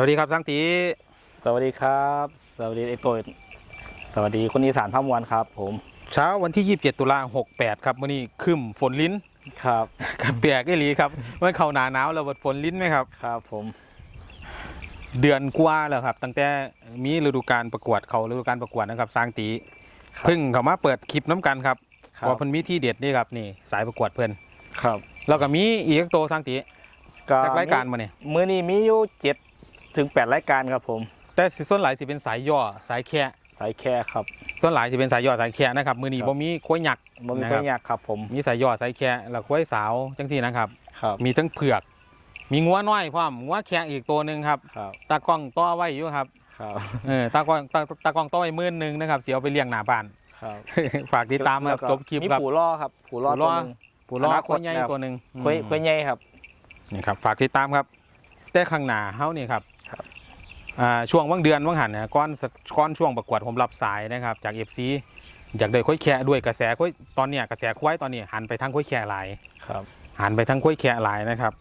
สวัสดีครับสังตีสวัสดีครับ สวัสดีไอตัวสวัสดีคนอีสานภาพมวลครับ ผม เช้าวันที่ 27 ตุลา68 ครับมื่อนี้ครึมฝนลิ้นครับกับแปลกไอ้หลีครับมันเข้าหนาหนาวแล้วบดฝนลิ้นไหมครับครับผม เดือนกว่าแล้วครับ ตั้งแต่มีฤดูการประกวดเขาฤดูการประกวดนะครับสร้างตีครับเพึ่งเขามาเปิดคลิปน้ำกันครับครับว่าเพิ่นมีที่เด็ดนี่ครับนี่ สายประกวดเพิ่นครับ แล้วก็มีอีกโตวสร้างตีจากรายการมาเนี่ยมือนี้มีอยู่เจ็ด ถึงแปดรายการครับผม แต่สิส่วนหลายสิเป็นสายย่อสายแค่สายแค่ครับ ส่วนหลายสิเป็นสายย่อสายแค่นะครับมือนี้ครับบ่มีข้อยหยักบ่มีนะคครันบยากครับผมมีสายย่อสายแค่แล้วข้อยสาวจังสี่นะครับครับ มีทั้งเผือก มีงัวน้อยพร้อมงัวแค่อีกตัวหนึ่งครับครับตากล้องต่อไว้อยู่ครับครับเออตากล้องตาตากล้องต่อไว้หมื่นหนึ่งนะครับเสียเอาไปเลี้ยงหน้าบ้านครับฝากติดตามครับแล้วก็จบคลิปมีครับผูล่อครับผูล่อปู่ล่ตัวอหนึงผู้ล้ออนาคคตนใหญ่นะครับตัวหนึ่งคุยอืมคุยใหญ่ครับนี่ครับฝากติดตามครับ แต่ข้างหน้าเฮานี่ครับครับอ่า ช่วงว่างเดือนว่างหันเนี่ยก้อนสก้อนช่วงประกวดผมรับสายนะครับ จากเอฟซีอยากได้ค่อยแค่ด้วยกระแสค่อยตอนเนี้ยกระแสควายตอนนี้หันไปทางค่อยแค่หลายครับหันไปทางค่อยแค่หลายนะครับ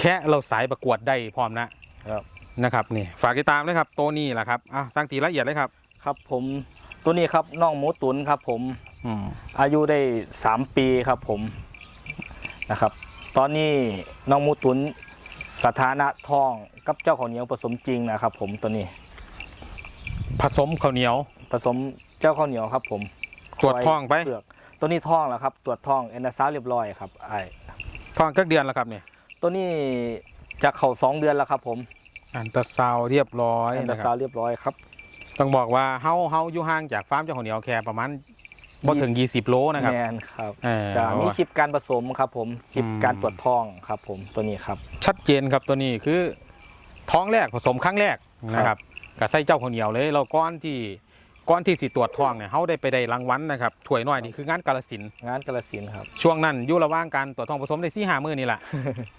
แค่เราสายประกวดได้พร้อมนะครับนะครับนี่ฝากติดตามเลยครับตัวนี้แหละครับอะสร้างตีละเอียดเลยครับครับผมตัวนี้ครับน้องหมูตุนครับผมอืมอายุได้สามปีครับผมนะครับ ตอนนี้น้องหมูตุน สถานะทองกับเจ้าของเหนียวผสมจริงนะครับ ผมตัวนี้ ผสมข้าวเหนียว ผสมเจ้าข้าวเหนียวครับ ผมตรวจท้องไปเปลือกตัวนี้ท้องแล้วครับ ตรวจท้องเอ็นดาซาวเรียบร้อยครับไอ้ท้องกักเดือนแล้วครับเนี่ยตัวนี้จะเข่าสองเดือนแล้วครับ ผมอันตราซาวด์เรียบร้อยเอ็นดานะคซารัวบเรียบร้อยครับ ต้องบอกว่าเฮาเฮาอยู่ห่างจากฟาร์มเจ้าของเหนียวแค่ประมาณ บ่ถึง 20 โลนะครับ แมนครับเออก็มีคลิปการผสมครับผมคลิปอืม การตรวจท้องครับผมตัวนี้ครับ ชัดเจนครับตัวนี้คือท้องแรกผสมครั้งแรกนะครับกับไส้เจ้าข้าวเหนียวเลยเราก้อนที่ก้อนที่สิตรวจท้องเนี่ยเฮาได้ไปได้รางวัลนะครับถ้วยน้อยนี่คืองานกาลสินธุ์งานกระสินธุ์ครับ ช่วงนั้นอยู่ระหว่างการตรวจท้องผสมได้สี่ห้ามื้อนี่แหละ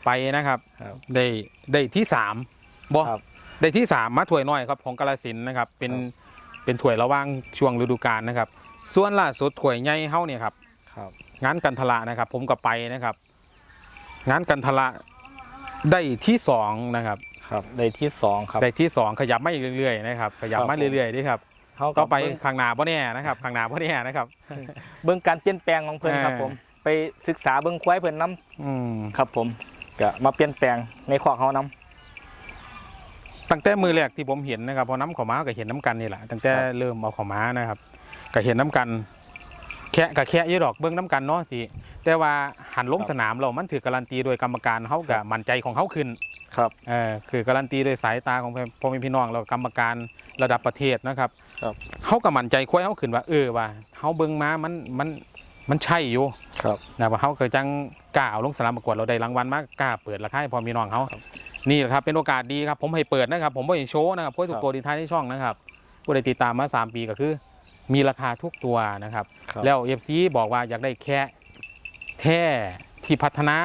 ไปนะครับครับได้ได้ที่สามบ่ครับได้ที่สามมาถ้วยน้อยครับของกาลสินธุ์นะครับเป็นครับเป็นถ้วยระหว่างช่วงฤดูกาลนะครับ ส่วนล่าสุดถ้วยใหญ่เฮาเนี่ยครับ ครับ งานกันทละนะครับ ผมก็ไปนะครับ งานกันทละได้ที่สองนะครับ ครับได้ที่สองครับ ได้ที่สองขยับมาอีกเรื่อยๆนะครับขยับครับมาผมเรื่อยๆนี่ครับเขาก็ต่อไปเบิ่งข้างหน้าพ่แน่นะครับข้างหน้าพ่แน่นะครับ เบิ่งการเปลี่ยนแปลงของเพิ่นครับเออผม ไปศึกษาเบิ่งควายเพิ่นน้อืมำครับผมก็มาเปลี่ยนแปลงในขอกเขาน้ตั้งแต่มือแรกที่ผมเห็นนะครับพอน้ำขาวม้าก็เห็นน้ำกันนี่แหละตั้งแต่ครับเริ่มเอาขาวม้านะครับ ก็เห็นน้ำกันแค่กับแค่ยี่ดอกเบื้องน้ำกันเนาะที่แต่ว่าหันลงสนามเรามันถือการันตีโดยกรรมการเขากับมั่นใจของเขาขึ้นำครับเออคือการันตีโดยสายตาของพ่อแม่พี่น้องเรากรรมการระดับประเทศนะครับครับเขากับมั่นใจควายเขาขึ้นว่าเออว่าเขาเบิ้งมามันมันมันใช่อยู่ครับนะว่าเขาเคยจังกล้าเอาลงสนามประกวดเราได้รางวัลมากกล้าเปิดราคาให้พ่อแม่พี่น้องเขาครับนี่แหละครับเป็นโอกาสดีครับผมให้เปิดนะครับ ผมไม่ให้โชว์นะครับควายทุคกรับตัวดีท้ายในช่องนะครับผู้ใดติดตามมาสามปีก็คือ มีราคาทุกตัวนะครับ ครับ แล้วเอฟซีบอกว่าอยากได้แค่แท้ที่พัฒนา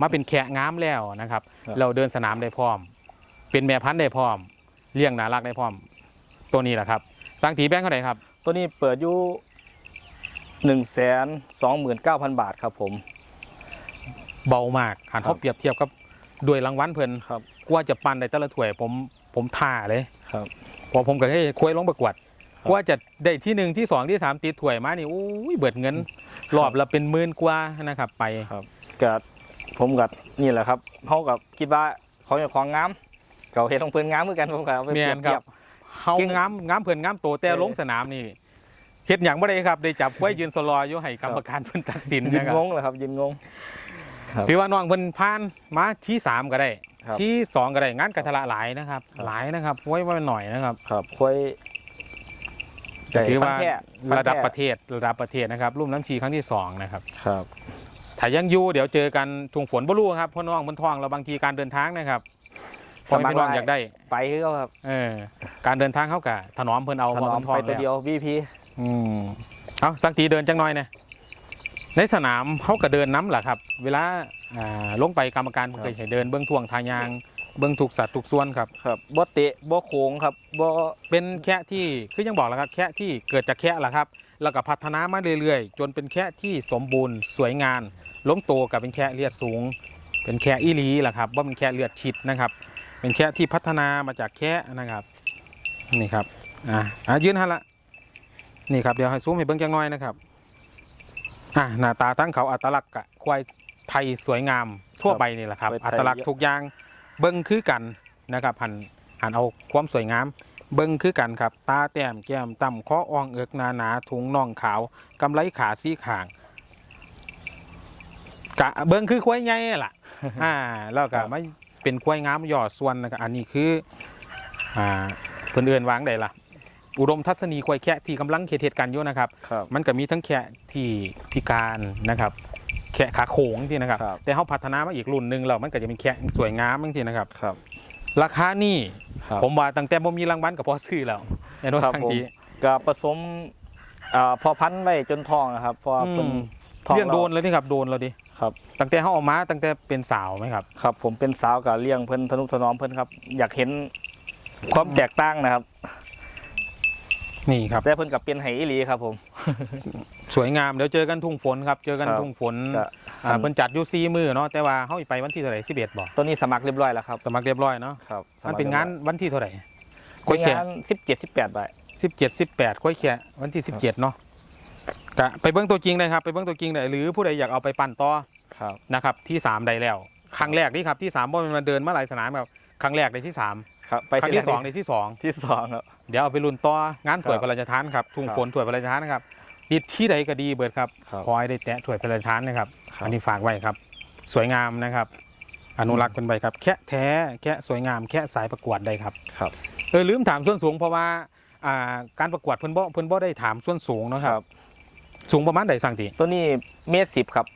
มาเป็นแค่งามแล้วนะครับ ครับ เราเดินสนามได้พร้อม เป็นแม่พันธุ์ได้พร้อม เลี้ยงน่ารักได้พร้อม ตัวนี้แหละครับสร้างตีแบงค์เท่าไหร่ครับ ตัวนี้เปิดอยู่หนึ่งแสนสองหมื่นเก้าพันบาทครับผม เบามากหันครัเขาบ เปรียบเทียบกับด้วยรางวัลเพิ่นครับ กว่าจะปั้นได้แต่ละถ้วยผมผมท่าเลยครับพอผมก็ให้คุยลงประกวด ครับ ว่าจะได้ที่หนึ่งที่สองที่สามติดถ้วยมานี่อุ้ยเบิดเงินรอบละเป็นหมื่นกว่านะครับ ไปครับก็ผมกับนี่แหละครับเขากับคิดว่าเขาอย่างของงามเขาเห็นของเพิ่นงามเหมือนกันผมก็เอาไปเปเมีรียยนบครัเทียบบเฮาเก่งงามงามเพิ่นงามโตแต่เออ ลงสนามนี่เฮ็ดหยังบ่ได้ครับ ได้จับไว้ยืนสลออยู่ให้กรรมการเพิ่นตัดสินยืนนะครับงงเลยครับยืนงง ครับถือว่าน้องเพิ่นผ่านมาที่สามก็ได้ ครับที่สองก็ได้งานกันทละหลายนะครับ ครับ หลายนะครับไว้ว่าหน่อยนะครับ ครับควาย จะถือว่าฟันแท้ฟันแท้ ระดับประเทศระดับประเทศนะครับรุ่มน้ำชีครั้งที่สองนะครับครับ ถ้ายังอยู่เดี๋ยวเจอกันทุ่งฝนบ่รู้ครับเพราะน้องมันท้องเราบางทีการเดินทางนะครับพอพี่น้องอยากได้ไปคือเขาครับเออการเดินทางเขากะถนอมเพิ่นเอาถนอมเพราะไปมันท้องตัวเดีแล้วยว VP อืมเอาสักทีเดินจังหน่อยเนี่ยในสนามเขาก็เดินน้ำแหละครับ เวลาอ่าลงไปกรรมการครับเคยให้เดินเบื้องท่วงทางยาง เบื้องทุกสัตว์ทุกส่วนครับ ครับบ่เตะบ่โค้งครับบ่เป็นแค่ที่คือยังบอกแล้วครับแค่ที่เกิดจากแค่แหละครับ แล้วก็พัฒนามาเรื่อยๆ จนเป็นแค่ที่สมบูรณ์สวยงามล้มโตกับเป็นแค่เลือดสูง เป็นแค่อีหลีแหละครับว่าเป็นแค่เลือดชิดนะครับ เป็นแค่ที่พัฒนามาจากแค่นะครับนี่ครับอะอะยืนหันละนี่ครับเดี๋ยวให้ซูมให้เบิ้งจังน้อยนะครับอะหน้าตาตั้งเขาอัตลักษณ์กะควายไทยสวยงามทั่วไปนี่แหละครับควายไทยอัตลักษณ์ทุกอย่าง เบิ้งคือกันนะครับหันหันเอาความสวยงาม เบิ้งคือกันครับ ตาแต้มแก้มต่ำคออ่องเอิกหนาหนาถุงน่องขาวกำไลขาสีขางกะเบิ้งคือควายใหญ่ล่ะอ่าแล้วก็ไม่เป็นควายงามหยอดส่วนนะครับอันนี้คืออ่าเพื่อนเอื่นวางได้ล่ะอุดมทัศนีควายแคะที่กำลังเขตเหตุการณ์อยู่นะครับครับ มันก็มีทั้งแคะที่พิการนะครับ แคะขาโขงที่นะครับ ครับ แต่เขาพัฒนามาอีกรุ่นหนึ่งแล้วมันก็จะเป็นแคะสวยงามจริงๆนะครับ ครับ ราคานี่ครับ ผมว่าตั้งแต่บ่มีรางวัลกับพอซื้อแล้วในรถครับสังผมทีก็ผสมอ่าพอพันธุ์ไว้จนทองนะครับเพราะว่าอืมเพิ่นทองเลี้ยงโดนแล้วเลยนี่ครับโดนเราดิครับ ตั้งแต่เขาออกมาตั้งแต่เป็นสาวไหมครับ ครับผมเป็นสาวกับเลี้ยงเพิ่นทนุถนอมเพิ่นครับ อยากเห็นความแตกต่างนะครับ นี่ครับ แต่เพิ่นกับเป็นไหอีหลีครับผม สวยงามเดี๋ยวเจอกันทุ่งฝนครับ เจอกันครับทุ่งฝนก็อ่าเพิ่นจัดอยู่ซีมือเนาะแต่ว่าเขาอีไปวันที่เท่าไหร่สิบเอ็ดบอกตัวนี้สมัครเรียบร้อยแล้วครับสมัครเรียบร้อยเนาะครับมันเป็นงานวันที่เท่าไหร่คุค่อยยแค่งานสิบเจ็ดสิบแปดใบสิบเจ็ดสิบแปดค่อยแค่วันที่สิบเจ็ดเนาะกะไปเบิ้งตัวจริงเลยครับไปเบิ้งตัวจริงเลยหรือผู้ใดอยากเอาไปปั่นต่อครับนะครับที่สามได้แล้ว ครั้งแรกนี่ครับที่สามเพราะมันมาเดินมาหลายสนามครับครั้งแรกในที่สาม ครับไปครั้งที่สองในที่สองที่สองครับเดี๋ยวเอาไปลุ้นต่องานถ้วยครับพระราชทานครับทุ่งครับฝนถ้วยพระราชทานนะครับดิดที่ใดก็ดีเบิดครับครับขอให้ได้แตะถ้วยพระราชทานนะครับครับอันนี้ฝากไว้ครับ สวยงามนะครับ อนุรักษ์เป็นไปครับแค่แท้แค่สวยงามแค่สายประกวดได้ครับครับเออลืมถามส่วนสูงเพราะว่าอ่าการประกวดเพิ่นบ่เพิ่นบ่ได้ถามส่วนสูงเนาะครับ สูงประมาณใดสั่งติตัวนี้เมตรสิบครับ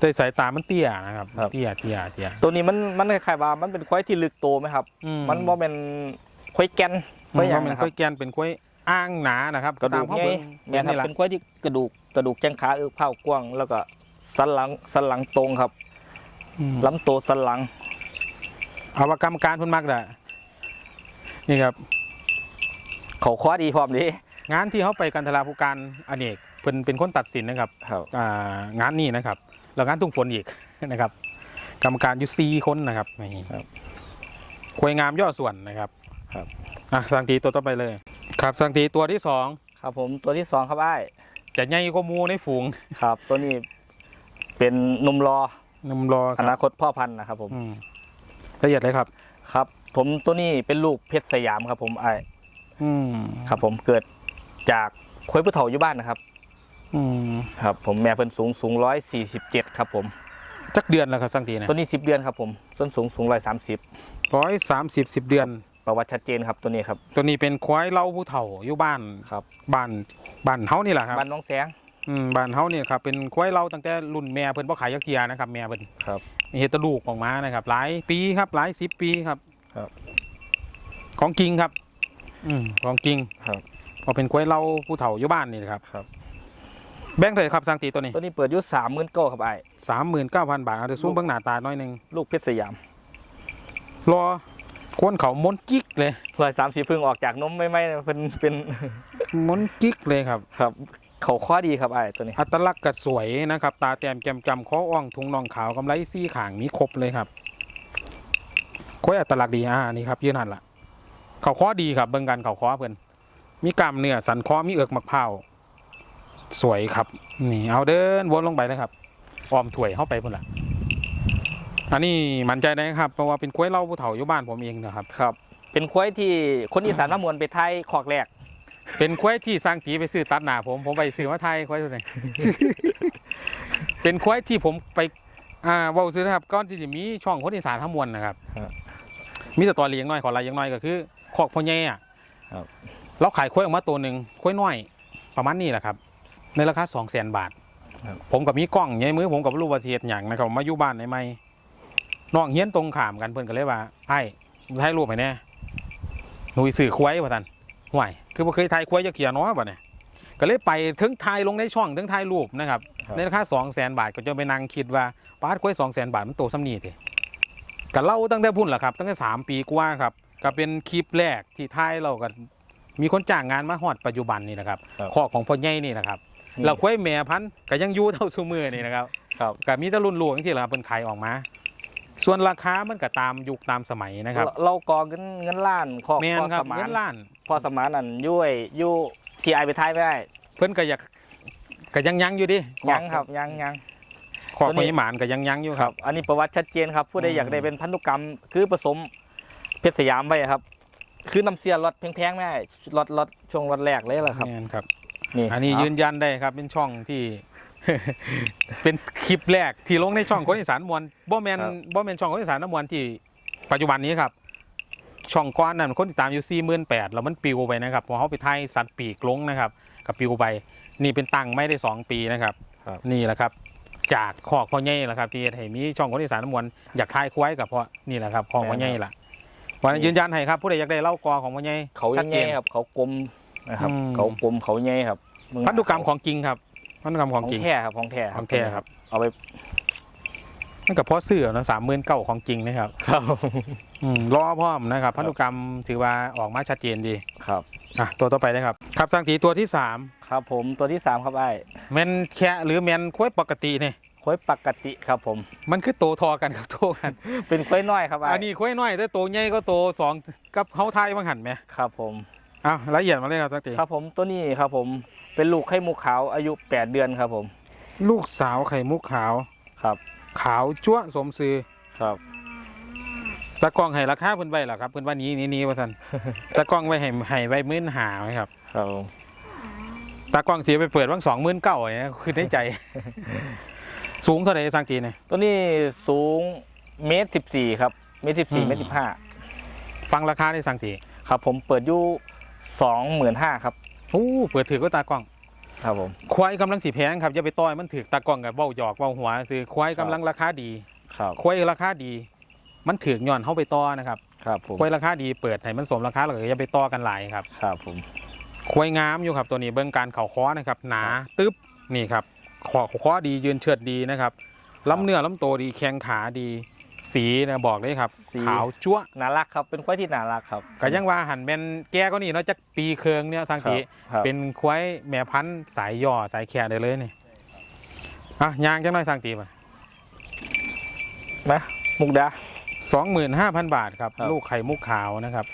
โดยสายตามันเตี้ยนะครับ ครับ เตี้ยเตี้ยเตี้ย ตัวนี้มันมันคล้ายๆว่ามันเป็นควายที่ลึกโตไหมครับ อืมันบ่เป็นควายแกนควายหยังมันนะคค่รัอบยแกนเป็นค่อยอ้างหนานะครับกระดูกตามเขาใหญ่เบิ่งแม่นครับนี่แหละเป็นควายที่กระดูกกระดูกแข้งขาเออเผากว้าง แล้วก็สันหลังสันหลังตรงครับอืมลำตัวสันหลัง เอาว่ากรรมการเพิ่นมักได้นี่ครับ เขาคว้าดีพร้อมดีงานที่เขาไปกันทราภูการอเนกเพิ่นเป็นคนตัดสินนะครับครับ อ่างานนี้นะครับ แล้วงานทุ่งฝนอีกนะครับ กรรมการอยู่สี่คนนะครับนี่ครับควยงามย่อส่วนนะครับครับอะสังทีตัวต่อไปเลย ครับสังทีตัวที่สองครับผมตัวที่สองครับไอ้ายจะใหญ่กว่าหมูในฝูงครับ ตัวนี้เป็นหนุ่มรอนมรอคอรับนาคตพ่อพันธุ์นะครับผมอืมละเอียดเลยครับ ครับ ผมตัวนี้เป็นลูกเพชรสยามครับผมไอ้ายอืมครับ ผมเกิดจากควายผู้เฒ่าอยู่บ้านนะครับ อืมครับผมแม่เพิ่นสูงสูงร้อยสี่สิบเจ็ดครับผมจักเดือนแล้วครับสังทีนะตัวนี้สิบเดือนครับผมส้นสูงสูงร้อยสามสิบร้อยสามสิบสิบเดือน ประวัติชัดเจนครับตัวนี้ครับตัวนี้เป็นควายเล่าผู้เฒ่าอยู่บ้านครับบ้านบ้านเฮานี่แหละครับบ้านน้องแสงอืมบ้านเฮานี่ครับเป็นควายเล่าตั้งแต่รุ่นแม่เพิ่นบ่ขายยักเทียนะครับแม่เพิ่นครับมีเฮดแตลูกออกมานะครับ หลายปีครับหลายสิบปีครับครับ ของจริงครับ อืมของจริงครับพอเป็นควายเล่าผู้เฒ่าอยู่บ้านนี่นะครับครับ แบ่งเลยครับสังตีตัวนี้ตัวนี้เปิดอยุสามหมื่นเก้าครับไอ้ายสามหมื่นเก้าพันบาทเอาเดี๋ยวซูมเบิ่งหน้าตาหน่อยหนึงลูกเพชรสยามรอควนเขามนจิกเลยร้อยสามสิบพึ่งออกจากนมไม่ไม่เป็นเป็นมนจิกเลยครับครับ เขาข้อดีครับไอ้ายตัวนี้ อัตลักษณ์ก็สวยนะครับ ตาแต้มแก้มจำคออ่องทุงน่องขาวกำไลซี่ขางมีครบเลยครับค่อยอัตลักษณ์ดีอ่านี่ครับยืนหันละเขาคอดีครับเบิ่งกันเขาคอเพิ่นมีกล้ามเนื้อสันคอมีเอิกมักเผาว สวยครับ นี่เอาเดินวนลงไปเลยครับอ้อมถวยเข้าไปพุ่นละอันนี้มั่นใจได้ครับ เพราะว่าเป็นกล้วยเล่าผู้เฒ่าอยู่บ้านผมเองนะครับ ครับ เป็นควายที่คนอีสานมามวนไปไทยขอกแรก เป็นควายที่สร้างตีไปซื้อตัดหนาผมผมไปซื้อมาไทยควายตัวไหนเป็นควายที่ผมไปอ่าเว่าซื้อนะครับก้อนที่จะมีช่องคนอีสานทั้งมวลนะครับครับมีแต่ตัวเลี้ยงน้อยขอลายยังน้อยก็คือขอกพ่อแย่อะครับเราขายควายออกมาตัวหนึ่งควายน้อยประมาณนี้แหละครับ ในราคาสองแสนบาท ครับ ผมกับมีกล้องใหญ่มือผมกับรูปวาเทียดอย่างนะครับมาอยู่บ้านในไม่น้องเฮี้ยนตรงขามกันเพื่อนก็เลยว่าไอ้ถ่ายรูปให้แน่หนุ่ยสื่อควายว่าท่านห่วยคือบ่เคยถ่ายควายจะเขียนเนาะบ่เนี่ยก็เลยไปถึงถ่ายลงในช่องถึงถ่ายรูปนะครับครับ ในราคาสองแสนบาทก็จะไปนั่งคิดว่าปาดควายสองแสนบาทมันโตซ้ำนี่ทีก็เล่าตั้งแต่พุ่นแหละครับ ตั้งแต่สามปีกว่าครับก็เป็นคลิปแรกที่ถ่ายเรากันมีคนจ้างงานมาฮอดปัจจุบันนี่นะครับครับ ข้อของพ่อใหญ่นี่นะครับ เราควายแม่พันธุ์ก็ยังอยู่เท่าซุมือนี่นะครับครับกับมีแตะรุ่นหลวงที่แหละครับเป็นขายออกมา ส่วนราคามันก็ตามยุคตามสมัยนะครับเราเรากอเงินเงินล้านข้อแม่นข้อครัสบมานเงินล้านพอสมานนั่นยุ่ยยู่ที่ไอไปท้ายไม่ได้เพิ่นก็อยากก็ยังยังอยู่ดิยังครับยังยัง ขอบตัวนี้พยหมานก็ยังยังอยู่คครัรับ บ อันนี้ประวัติชัดเจนครับ ผู้ใดอืม อยากได้เป็นพันธุกรรม คือผสมเพชรสยามไว้ครับ คือน้ำเสียรถแพงๆไม่ได้รถรถช่วงรถแรกเลยแหละครับ แม่นครับ นี่อันนี้เายืนยันได้ครับเป็นช่องที่ เป็นคลิปแรกที่ลงในช่องคนอีสานมวลบ่แมนครับบ่แมนช่องคนอีสานน้ำมวลที่ปัจจุบันนี้ครับ ช่องก้อนนั้นคนติดตามอยู่สี่หมื่นแปดแล้วมันปิวไปนะครับพอเขาไปไทยสัตว์ปีกลงนะครับ กับปิวไป นี่เป็นตังค์ไม่ได้สองปีนะครับครับ นี่แหละครับ จากขอกพ่อใหญ่แหละครับที่ให้มีช่องคนอีสานน้ำมวลอยากทายควายกับเพราะนี่แหละครับของพ่อใหญ่ล่ะวันนี้นยืนยันให้ครับผู้ใดอยากได้เล่ากอของพ่อใหญ่เขาชัยัดงเจไงนครับเขากลม นะครับ อืม เขากลมเขาใหญ่ครับมึงพันธุกรรมของจริงครับพันธุกรรมของจริง แท้ครับของแท้ของแท้ครับ เอาไปมันกับพ่อซื้อนะสามหมื่นเก้าของจริงนะครับครับอืมรอพร้อมนะครับ พันธุกรรมถือว่าออกมาชัดเจนดีครับ อะตัวต่อไปนะครับ ครับสังตีตัวที่สามครับผมตัวที่สามครับไอ้แมนแค่หรือแมนควายปกติเนี่ยควายปกติครับผม มันคือโตทอกันกับโตกันเป็นควายน้อยครับไอ้อันนี้ควายน้อยแต่โตใหญ่ก็โตสองกับเฮาไทยบางหันไหมครับผม อ้าวละเอียดมาเลยครับสักทีครับผมตัวนี้ครับผมเป็นลูกไข่มุกขาวอายุ 8 เดือนครับผม ลูกสาวไข่มุกขาวครับ ขาวจั๊วะสมซื้อครับตะกล้องให้ราคาเพิ่นไว้เหรอครับเพิ่นว่านี้นี้นี้ว่าท่านตะกล้องไว้ให้ให้ไว้หมื่นหาไหมครับครับผมตากล้องเสียไปเปิดว่างสองหมื่นเก้าเนี่ยคือในใจ สูงเท่าไหร่สังกีเนี่ยตัวนี้สูงเมตรสิบสี่ครับเมตรสิบอืสี่มเมตรสิบห้าฟังราคาในสังกีครับผมเปิดอยู่ สองหมื่นห้าครับโอ้เปิดถือก็ตากล้อง ครับผม ควายกำลังสีแพงครับอย่าไปต้อยมันถือตากล้องกับเบ้าหยอกเบ้าหัวซื้อควายกำลังราคาดี ครับ ควายราคาดี มันถือกย่อนเข้าไปต่อนะครับครับผมควายราคาดีเปิดให้มันสมราคาแล้วก็อย่าไปต่อกันหลายครับ ครับผม ควายงามอยู่ครับตัวนี้เบื้องการเข่าค้อนะครับหนาตึ๊บนี่ครับขอค้อดียืนเชิดดีนะครับลำเนื้อลำโตดีแข้งขาดี สีนะบอกเลยครับสี ขาวจั๊วะน่ารักครับ เป็นควายที่น่ารักครับ ก็ยังว่าหันเป็นแก้ก็นี่เนาะจักปีเคืองเนี่ยสังครักีบครับ เป็นควายแม่พันธุ์สายย่อสายแขกได้เลยนี่อะยางจังหน่อยสังกีป่ะนะมุกดา สองหมื่นห้าพันบาทครับ ครับ ลูกไข่มุกขาวนะครับ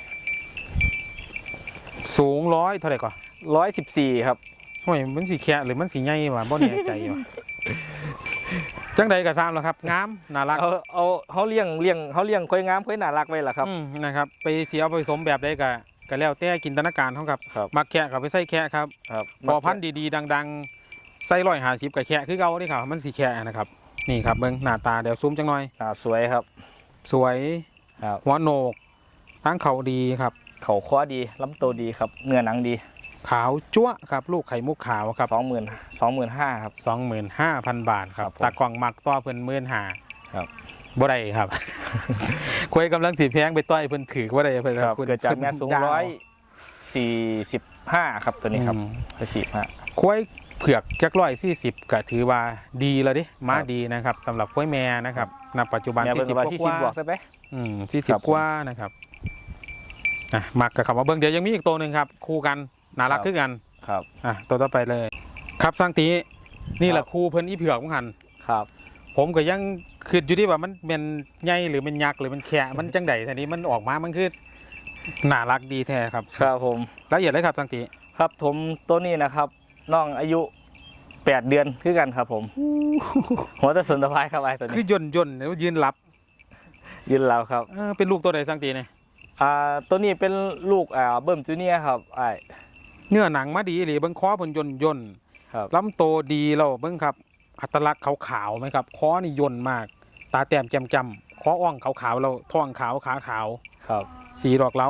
สูงร้อยเท่าไหร่ก่อนร้อยสิบสี่ครับ โอ้ยมันสีแขกหรือมันสีใหญ่วะบ่แน่ใจวะ จังใดก็ซ้ำแล้วครับงามน่ารักเอาเอาเขาเลี้ยงเลี้ยงเขาเลี้ยงควายงามควายน่ารักไว้ล่ะครับอืมนะครับ ไปเสียเอาไปผสมแบบใดก็ก็แล้วแต่จินตนาการเขาครับครับมักแขกกับไปใส่แขกครับครับพอพันธุ์ดีๆ ดัง ๆ ใส่ร้อยหาสิบกับแค่คือเก่านี่ครับมันสีแค่นะครับ นี่ครับเบิ้งหน้าตาเดี๋ยวซูมจังหน่อยอ่าสวยครับ สวยครับหัวโหนกตั้งเขาดีครับ เขาคว้าดีลำตัวดีครับเนื้อหนังดี ขาวจั๊วะครับลูกไข่มุกขาวครับสองหมื่นสองหมื่นห้าครับสองหมื่นห้าพันบาทครับครับผมตากล่องมักต่อเพิ่นหมื่นหาครับบ่ได้ครับคุยกำลังสีแพงไปต่อยเพิ่นถือบ่ได้เพิ่นครับพิ่นเกิดจากแม่สูงดาวร้อยสี่สิบห้าครับตัวนี้ครับอืมไปสี่ห้าควายเผือกจักร้อยสี่สิบก็ถือว่าดีแล้วดิมาครับดีนะครับสำหรับควายแม่นะครับณปัจจุบันแม่เบิ่งสี่สิบว่าที่กสิบว่าบวกใช่ไหมอืมสี่สิครับบผมกว่านะครับอะมักกับคำว่าเบิ้งเดี๋ยวยังมีอีกตัวหนึ่งครับ คู่กัน น่ารักครับขึ้นกันครับอะตัวต่อไปเลย ครับสังตีนี่แหละครับคู่เพิ่นอีเผือกของหันครับ ผมก็ยังคืออยู่ที่ว่ามันเป็นใหญ่หรือเป็นยักษ์หรือมันแค่มันจังใดแต่นี้มันออกมามันคือน่ารักดีแท้ครับครับผมละเอียดเลยครับสังตีครับผมตัวนี้นะครับน้องอายุแปดเดือนคือกันครับ ผมหัวตะสนตะพายครับไอ้ตัวคืนี้อย่นย่นแล้วยืนหลับ ยืนแล้วครับเออเป็นลูกตัวใดสังตีเนี่ยอ่าตัวนี้เป็นลูกอ่าเบิ่มจูเนียร์ครับไอ้ เนื้อหนังมาดีหรือเบิ้งคอเพิ่นย่นย่นครับลำโตดีแล้วเบิ้งครับ อัตลักษณ์ขาวๆไหมครับคอนี่ย่นมาก ตาแต้มแจ่มจำคออ่องขาวๆแล้วท้องขาวขาขาวครับ สีดอกเหล้า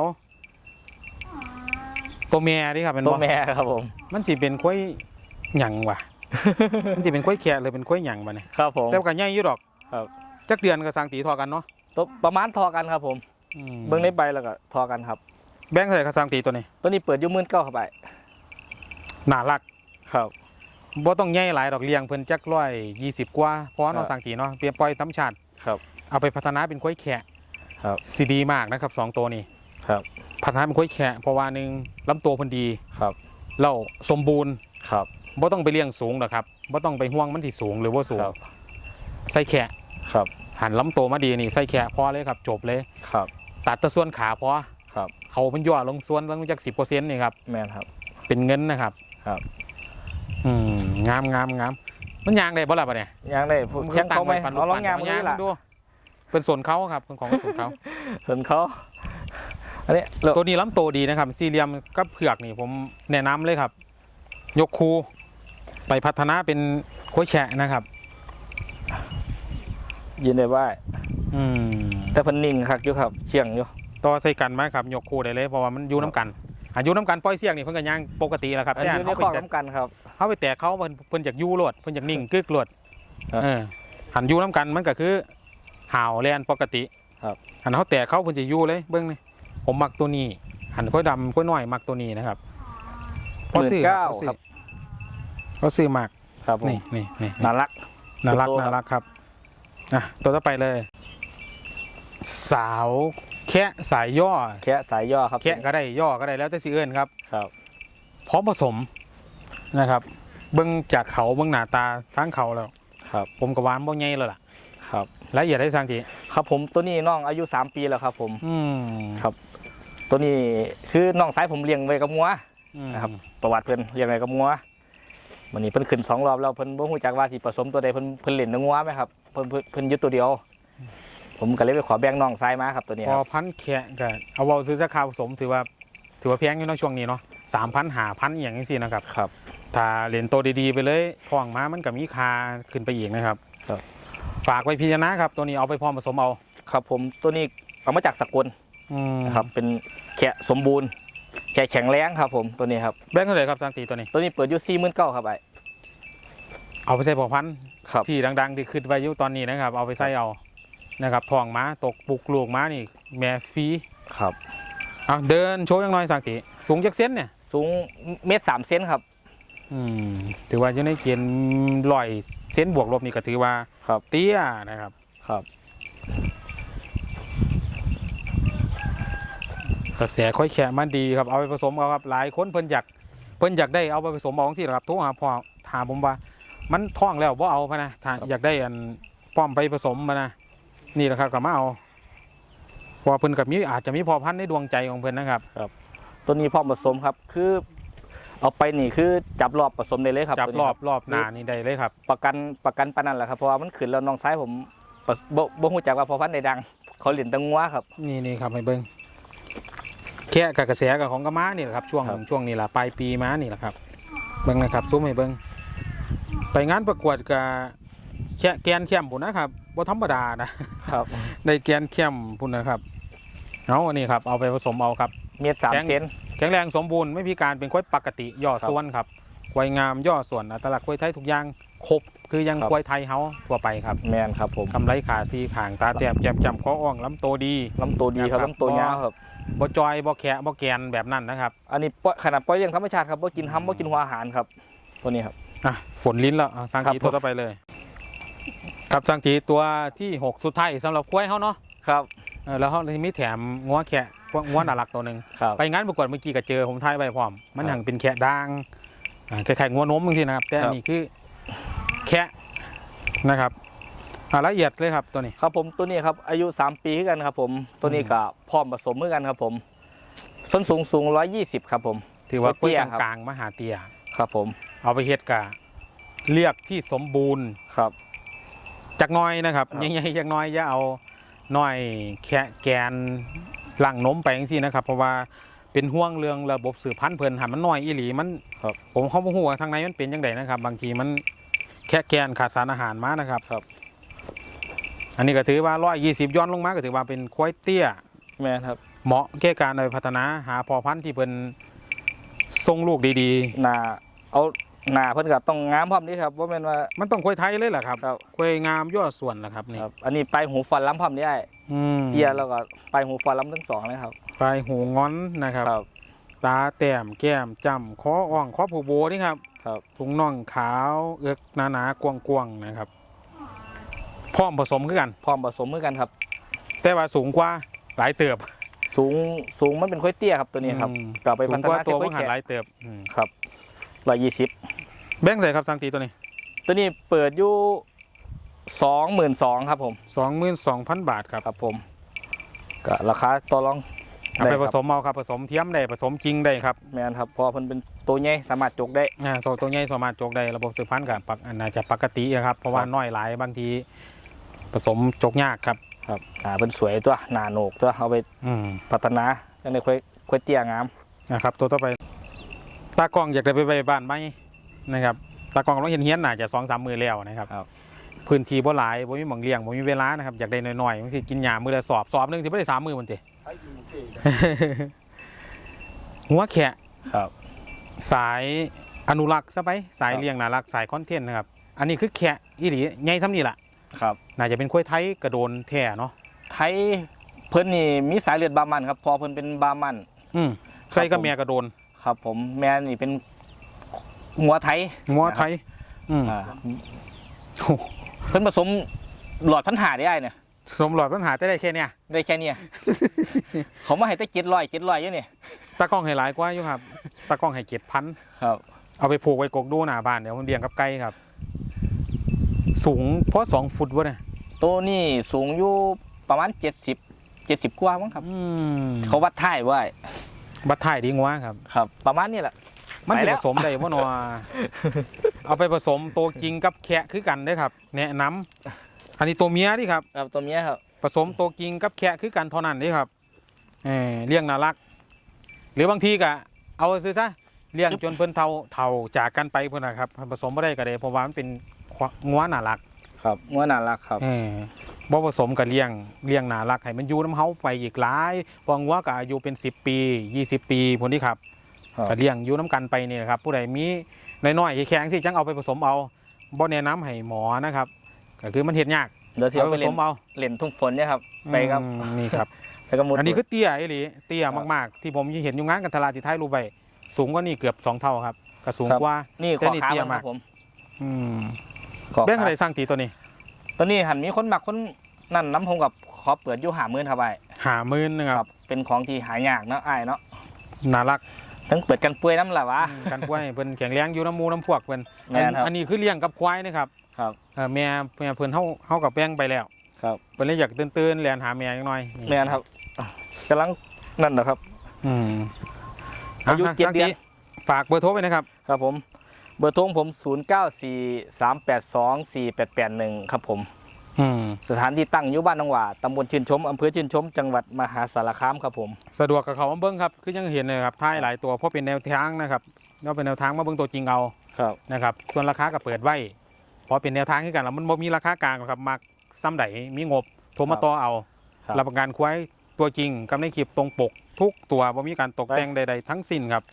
ตัวแม่นี่ครับเป็นตัวบ่แม่ครับผมมันสิเป็นกล้วยหยังวะมันสิเป็นกล้วยแขกเลยเป็นกล้วยหยังบ่เนี่ยครับผมแต่ว่าก็ใหญ่อยู่ดอก ครับจักเดือนก็สร้างตีทอกันเนาะตัวประมาณทอกันครับผมอืมเบิ่งในใบแล้วก็ทอกันครับ แบงค์ใส่ก็สร้างตีตัวนี้ตัวนี้เปิดอยู่หมื่นเก้าครับไอ้น่ารักครับบ่ต้องใหญ่หลายดอกเลี้ยงเพิ่นจักร้อยยี่สิบกว่าเพราะว่าครัเนาะบสร้างตีเนาะเปลี่ยนปล่อยธรรมชาติครับ เอาไปพัฒนาเป็นกล้วยแขกครับสิดีมากนะครับสองตัวนี้ครับ พัฒนาเป็นกล้วยแขกเพราะว่าหนึ่งลำตัวเพิ่นดีครับเราสมบูรณ์ครับบ่ต้องไปเลี้ยงสูงหรอกครับบ่ต้องไปห่วงมันสิสูงหรือว่าสูงครับใส่แขกครับ หันลำโตวมาดีนี่ใส่แขะพอเลยครับ จบเลยครับ ตัดแตะส่วนขาพอครับ เอามันย่อลงส่วนลงจากสิบเปอร์เซ็นต์นี่ครับแม่นครับ เป็นเงินนะครับครับ อืมงามงามงามมันยางได้บ่ล่ะปะเนี่ยยังได้พูดแข่งเขาไหมตั้ว้พันเอาลองงามพันมือละดู เป็นส่วนเขาครับเป็นของส่วนเขาส่วนเขาอันนี้เลือกตัวนี้ลำโตดีนะครับ สี่เหลี่ยมกับเผือกนี่ผมแนะนำเลยครับ ยกคูไปพัฒนาเป็นข้อยแฉะนะครับ ยินได้ว่าอืมแต่เพันนิ่งคักอยู่ครับ เชียงอยู่ ต่อใส่กันไหมครับยกคูได้เลยเพราะว่ามันอยู่น้ำกันอายุน้ำกันปล่อยเสียงนี่เพิ่นก็ย่างปกติแล้วครับอันแต่นี้ในเขาข้อไปแตะสำคัญครับ เขาไปแตะเขาเพิ่นเพิ่นจากยู่โลดเพิ่นจากนิ่งกึกโลดครับเออหันอยู่น้ำกันมันก็คือห่าวแลนปกติครับ หันเขาแตะเขาเพิ่นจะยู่เลยเบิ้งนี่ผมมักตัวนี้หันค่อยดำค่อยน้อยมักตัวนี้นะครับหมื่นเก้าซื้อครับเขาซื้อมากครับผมนี่นี่นี่ น่ารัก น่ารักตัวโตครับน่ารักครับอะตัวต่อไปเลย สาว แคะสายย่อแค่สายย่อครับแคะก็ได้ย่อก็ได้แล้วแต่สิเอิ้นครับครับพร้อมผสมนะครับ เบิ้งจากเขาเบิ้งหน้าตาทั้งเขาแล้วครับ ผมกับวานบ่ใหญ่แล้วล่ะ ครับละเอียดได้สังทีครับผมตัวนี้น้องอายุ3ปีแล้วครับ ผมอืมครับ ตัวนี้คือน้องสายผมเลี้ยงไว้กับงัวอืมนะครับ ประวัติเพิ่นเลี้ยงไว้กับงัววันนี้เพิ่นขึ้นสองรอบแล้วเพิ่นบ่ฮู้จักว่าสิผสมตัวใดเพิ่นเพิ่นเล่นกับงัวไหมครับเพิ่นเพิ่นเพิ่นยึดตัวเดียว ผมก็เลยไปขอแบ่งน้องสายมาครับตัวนี้พคอรับพันแคะก็เอาเวาซื้อราคาผสมถือว่า ถือว่าแพงอยู่เนาะช่วงนี้เนาะสามพันหาพันอย่างนี้สินะครับ ครับ ถ้าเรียนโตวดีๆไปเลยทองมามันก็มีคาขึ้นไปอีกนะครับ ครับ ฝากไว้พิจารณาครับ ตัวนี้เอาไปพร้อมผสมเอาครับผมตัวนี้เอามาจากสกลอืมนะครับเป็นแขะสมบูรณ์แขะแข็งแรงครับ ผมตัวนี้ครับแบงค์เท่าไหร่ครับสังตีตัวนี้ ตัวนี้เปิดอยู่สี่หมื่นเก้าครับไอ้เอาไปใส่พอพันธุ์ครับที่ดังๆที่ขึ้นไปอยุตอนนี้นะครับ เอาไปใส่เอา นะครับทองม้าตกปุกลูกม้านี่ แม่ฟรีครับเอาเดินโชว์ยังน้อยสังตีสูงจักเส้นเนี่ยสูงเมตรสามเซนครับ อืมถือว่าอยู่ในเกณฑ์ลอยเส้นบวกลบนี่ก็ถือว่าครับ เตี้ยนะครับ ครับ กระแสค่อยแขะมันดีครับเอาไปผสมเอาครับหลายคนเพิ่นอยากเพิ่นอยากได้เอาไปผสมเอาสิหรอครับโทรหาพ่อถามผมว่า มันท้องแล้วบ่เอาพะนะถ้าอยากได้อันป้อมไปผสมมานะ นี่แหละครับก็มาเอาเพอเพิ่นกับมีอาจจะมีพอพันธุ์ในดวงใจของเพิ่นนะครับ ตัวนี้พร้อมผสมครับคือ เอาไปนี่คือจับรอบผสมได้เลยครับจับตัวนี้รอบครอบหน้านี่ได้เลยครับ ประกันประกันปานนันแหละครับเพราะว่ามันขึ้นแล้วน้องซ้ายผมบ่บ่บ่ฮู้จักว่าพอพันธุ์ใดดัง เขาเล่นแตังงัวครับ นี่นี่ครับให้เบิ้งแค่กับกระแสกับของกระม้านี่แหละครับ ช่วงครับ ช่วงนี้แหละปลายปีม้านี่แหละครับ เบิ้งนะครับซุ้มให้เบิ้งไปงานประกวดกับ แค่แกนเข้มพุ่นนะครับบ่ธรรมดานะครับ ได้แกนเข้มพุ่นนะครับเอาอันนี้ครับเอาไปผสมเอาครับ เมตรสามแข็ง เซน แข็งแรงสมบูรณ์ไม่พิการเป็นควายปกติย่อครับ ส่วนครับควายงามย่อส่วนอัตลักษณ์ควายไทยทุกอย่างครบคือยังครับควายไทยเฮาทั่วไปครับแมนครับผมกำไรขาซีขางตาแต้มแก้มจำคออ่องลำโตดี ลำตัวดีครับนะครับ ลำตัวยาวครับ บ่จอยบ่แขะบ่แกนแบบนั้นนะครับอันนี้ปล่อยขนาดปล่อยเลี้ยงธรรมชาติครับบ่กินห้ำบ่กินหัวอาหารครับ ตัวนี้ครับ อะฝนลิ้นแล้วอะสร้างครับทีตัวต่อไปเลย ครับสร้างทีตัวที่หกสุดท้ายสำหรับควายเขาเนาะครับเออแล้วเขามีแถมงัวแขะงัวน่ารักตัวหนึ่งครับ ไปงานประกวดเมื่อกี้ก็เจอผมทายไปพร้อม มันครับหังเป็นแขะด่างอ่าคล้ายๆงัวนมบางทีนะครับ แต่อันครับนี้คือแคะนะครับอะละเอียดเลยครับตัวนี้ ครับผมตัวนี้ครับอายุ 3 ปีคือกันครับ ผมตัวนี้ก็พร้อมผสมเหมือนกันครับผมส้นสูงสูง120 ครับ ผมถือว่าเตี้กล้วยยครับกลางๆมหาเตียครับผม เอาไปเฮ็ดกะเลือกที่สมบูรณ์ครับ จักหน้อยนะครับครับใหญ่ๆจักหน้อยอย่าเอาน้อยแค่แกนหลังนมไปจังซี่นะครับ เพราะว่าเป็นห่วงเรื่องระบบสืบพันธุ์เพิ่นหันมันน้อยอีหลีมันครับผมเขาบ่ฮู้ว่าทางในมันเป็นจังไดนะครับ บางทีมันแค่แกนขาดสารอาหารมานะครับครับ อันนี้ก็ถือว่า120ย้อนลงมาก็ถือว่าเป็นควายเตี้ยแม่นครับ เหมาะแก่การเอาไปพัฒนาหาพอพันธุ์ที่เพิ่นทรงลูกดีหน้าเอา หน้าเพิ่นก็ต้องงามพร้อมนี้ครับว่าแม่นว่าๆมันต้องควายไทยเลยแหละครับครับ ควายงามย่อส่วนแหละครับนี่ครับอันนี้ปลายหูฟันล้ำพร้อมนี้ได้อืมเตี้ยแล้วก็ปลายหูฟันล้ำทั้งสองเลยครับ ปลายหูงอนนะครับครับตาแต้มแก้มจำคออ่องคอผูโบนี่ครับครับ ถุงน่องขาวเอือกหนาหนาๆกวงกวงๆนะครับ พร้อมผสมคือกัน พร้อมผสมเหมือนกันครับ แต่ว่าสูงกว่าหลายเติบสูงสูงมันเป็นค่อยเตี้ยครับตัวนี้ครับอืมกลับไปสูพังฒกว่านาตัวค่มัอยนหันแก่หลายเติบอืมครับร้อยยี่สิบ แบ่งใส่ครับสังตีตัวนี้ตัวนี้เปิดอยู่สองหมื่นสองครับผมสองหมื่นสองพันบาทครับครับผมก็ราคาต่อรองเอาไปด้ผครับสมเอาครับผสมเทียมได้ผสมจริงได้ครับแม่นครับเพอเพิ่นเป็นตัวใหญ่สามารถจกได้อ่าโซตัวใหญ่สามารถจกได้ระบบสืบพันธุ์กับปักอันน่าจะปกติอะครับเพราะว่าครับน้อยหลายบางทีผสมจกยากครับครับอ่าเป็นสวยตัวหนาโหนกตัวเอาไปอืมพัฒนาจังได้ค่อยค่อยเตี้ยงามนะครับตัวต่อไปตากล้องอยากได้ไปไปบ้านไหม นะครับตากล้องเราเห็นเฮียนน่าจะสองสามมือแล้วนะครับครับพื้นที่บ่หลายบ่มีหมองเลี้ยงบ่มีเวลานะครับอยากได้น้อยๆบางทีกินยามือละสอบสอบหนึงสิบ่ได้สามมือมันติหัวแขะครับ สายอนุรักษ์ซะไปสายครับเลี้ยงน่ารักสายคอนเทนต์นะครับ อันนี้คือแขะอีหลีใหญ่ซ้ำนี่ล่ะครับ น่าจะเป็นกล้วยไทยกระโดนแท้เนาะไทยเพิ่นนี่มีสายเลือดบามันครับ พอเพิ่นเป็นบามัน อืมใส่ครักับบผมแม่กระโดน ครับ ผมแม่นี่เป็น หัวไทยงัวไทย อืมอ่าโอ้เพิ่นผสมหลอดพันหาได้เนี่ยสมหลอดปัญหาได้แค่เนี้ย ได้แค่เนี้ยเขามาให้แต่เจ็ดร้อยเจ็ดร้อยอยู่นี่ตากล้องให้หลายกว่าอยู่ครับ ตากล้องให้เจ็ดพัน ครับเอาไปผูกไว้กกดูหน้าบ้านเดี๋ยวมันเลี้ยงกับไก่ครับ สูงเพราะสองฟุตวะเนี่ยตัวนี้สูงอยู่ประมาณเจ็ดสิบเจ็ดสิบกว่ามั้งครับอืมเขาวัดท่ายไว้บัดถ่ายดีงัวครับ ครับ ประมาณนี้แหละ มันไปจะแล้ผวสมได้บ่หนอเอาไปผสมตัวจริงกับแคะคือกันได้อครับ แนะนำอันนี้ตัวเมียนี่ครับ ครับตัวเมียครับ ผสมตัวจริงกับแคะคือกันเท่านั้นเด้ครับเออเลี้ยงน่ารัก หรือบางทีก็เอาซื้อซะเลี้ยงจนเพิ่นเท่าเท่าจากกันไปเพิ่นนะครับผสมบ่ได้ก็ได้เพราะว่ามันเป็นงัวน่ารักครับงัวน่ารักครับ เออบ่ผสมกับเลี้ยงเลี้ยงน่ารักให้มันอยู่น้ำเฮาไปอีกหลายพองัวก็อายุเป็น 10 ปี 20 ปีพุ่นนี่ครับครับ ก็เลี้ยงอยู่น้ำกันไปนี่นะครับผู้ใดมีน้อยๆแข็งๆสิจังเอาไปผสมเอาบ่แนะนำให้หมอนะครับก็คือมันเฮ็ดยากเดี๋ยวที่เอาเอาไปไปผเล่สนมเอาเล่นทุ่งฝนเนี่ยครับไปครับอืมนี่ครับไปกับหมุดอันนี้คือเตี้ยไอ้หลีเตี้ยมากๆ ที่ผมเห็นอยู่งานกันทลาที่ท้ายรูปใบสูงกว่านี่เกือบสองเท่าครับก็สูงกว่านี่แต่ขอนี่ขาเตี้ยมันคมากรับผมอืมขอแบ่งขาอะไรสร้างตีตัวนี้ ตัวนี้หันมีคนหมักคนนั่นน้ำพงกับขอเปิดอยู่หามื่นครับไอ้หามื่นนะคครัรับบเป็นของที่หายากเนาะไอ้เนาะน่ารัก ทั้งเปิดกันป่วยน้ำละวะอืมกันกล้วยเพิ่นแข็งแรงอยู่น้ำหมูน้ำพวกเพิ่นแม่นครับอันนี้คือเลี้ยงกับควายนะครับครับเอ่อแม่แม่เพิ่นเฮาเฮากับแป้งไปแล้วครับ เพิ่นเลยอยากตื่นๆแล่นหาแม่จักหน่อยแม่นครับกำลังนั่นนะครับ อืมอายุะเจ็ดสร้งเดืตีอน ฝากเบอร์โทรไว้นะครับ ครับผม เบอร์โทรของผม 0 9 4 3 8 2 4 8 8 1 ครับผมอืม สถานที่ตั้งอยู่บ้านหนองหว่าตำบลชื่นชมอำเภอชื่นชม จังหวัดมหาสารคามครับผม สะดวกกับเขามาเบิ้งครับ คือยังเห็นเลยครับท้ายหลายตัวเพราะเป็นแนวทางนะครับเราเป็นแนวทางมาเบิ้งตัวจริงเอาครับนะครับ ส่วนราคาก็เปิดไว้เพราะเป็นแนวทางที่กันแล้วมันบ่มีราคากลางหรอกครับมักซ้ำใดมีงบโทรมาต่อเอาครับรับประกันควายตัวจริงกำในคลิปตรงปก ทุกตัวบ่มีการตกแต่งใด ๆ ทั้งสิ้นครับ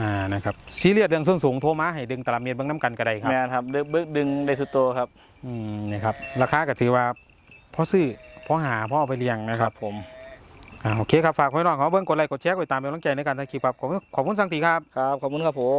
อ่านะครับซีเรียสเรื่องส้นสูงโทรมาให้ดึงตารางเมตรเบิ้งน้ำกันก็ได้ครับแม่นครับดึงบึกดึงได้สุดโตวครับอืมนี่ครับราคาก็ถือว่าพอซื้อพอหาพอเอาไปเลี้ยงนะครับผมอ่าโอเคครับฝากไว้หน่อยขอเบิ้งกดไลค์กดแชร์กดติดตามเป็นกำลังใจในการทำคลิปครับขอบคุณขอบคุณสังตีครับครับขอบคุณครับผม